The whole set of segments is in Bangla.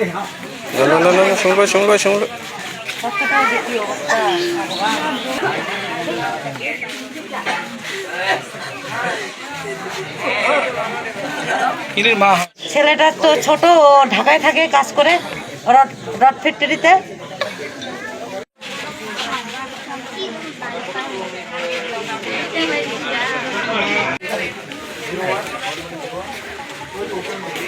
না না না না শুনব শুনব শুনব। ছেলেটা তো ছোট ঢাকায় থাকে কাজ করে রড রড ফ্যাক্টরিতে।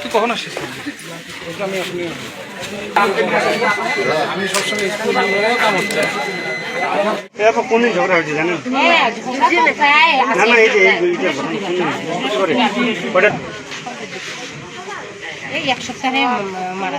তুই কখন আসিস আমি আপনি আমি সবসময় স্কুল কাম হচ্ছে। এরপর কোন দিন ঝগড়া হয়েছে জানেন? না না এই যে এই এইটা করে ওটা এই এক সপ্তাহে মারা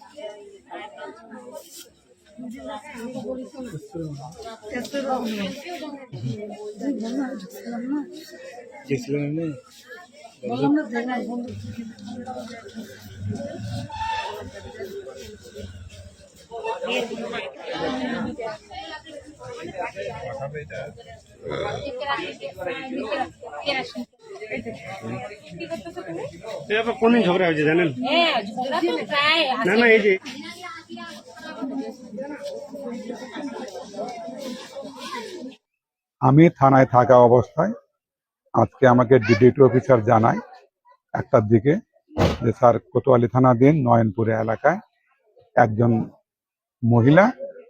গেছিলাম এরপর কোন ঝগড়া হয়েছে জানেন? না না এই যে আমি থানায় থাকা অবস্থায় আজকে আমাকে ডিডিটি অফিসার জানায় একটার দিকে যে, স্যার, কোতোয়ালি থানা দিন, নয়নপুরে এলাকায় একজন মহিলা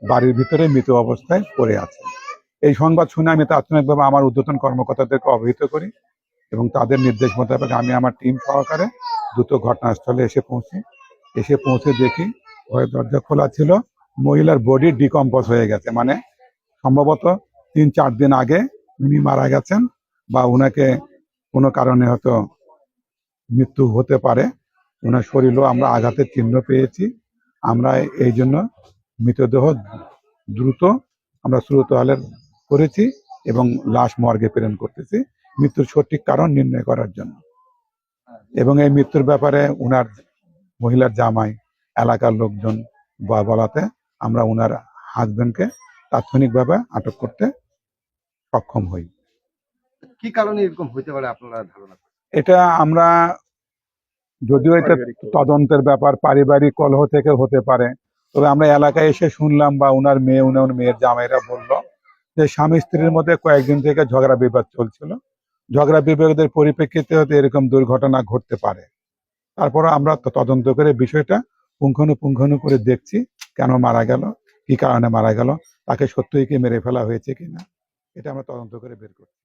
বাড়ির ভিতরে মৃত অবস্থায় পড়ে আছে। এই সংবাদ শুনে আমি তাৎক্ষণিকভাবে আমার ঊর্ধ্বতন কর্মকর্তাদেরকে অবহিত করি এবং তাদের নির্দেশ মোতাবেক আমি আমার টিম সহকারে দ্রুত ঘটনাস্থলে এসে পৌঁছি। এসে পৌঁছে দেখি ঘরের দরজা খোলা ছিল। মহিলার বডি ডিকম্পোজ হয়ে গেছে। মানে সম্ভবত তিন চার দিন আগে উনি মারা গেছেন বা ওনাকে কোনো কারণে হয়তো মৃত্যু হতে পারে। ওনার শরীরেও আমরা আঘাতের চিহ্ন পেয়েছি। আমরা এই জন্য মৃতদেহ দ্রুত আমরা শ্রুতহালের করেছি এবং লাশ মর্গে প্রেরণ করতেছি। মৃত্যুর সঠিক কারণ নির্ণয় করার জন্য। এবং এই মৃত্যুর ব্যাপারে উনার মহিলার জামাই, এলাকার লোকজন বলাতে আমরা উনার হাজবেন্ডকে তাৎক্ষণিকভাবে আটক করতে সক্ষম হই। কি কারণে এরকম হইতে পারে আপনারা ধারণা? এটা আমরা যদিও এটা তদন্তের ব্যাপার পারিবারিক কলহ থেকে হতে পারে। তবে আমরা এলাকায় এসে শুনলাম বা উনার মেয়ে উনার মেয়ের জামাইরা বলল যে স্বামী স্ত্রীর মধ্যে কয়েকদিন থেকে ঝগড়া বিবাদ চলছিল। ঝগড়া বিবাদের পরিপ্রেক্ষিতে হয়তো এরকম দুর্ঘটনা ঘটতে পারে। তারপর আমরা তদন্ত করে বিষয়টা পুঙ্খানুপুঙ্খানু করে দেখছি কেন মারা গেল কি কারণে মারা গেল তাকে সত্যিই কি মেরে ফেলা হয়েছে কিনা। এটা আমরা তদন্ত করে বের করছি।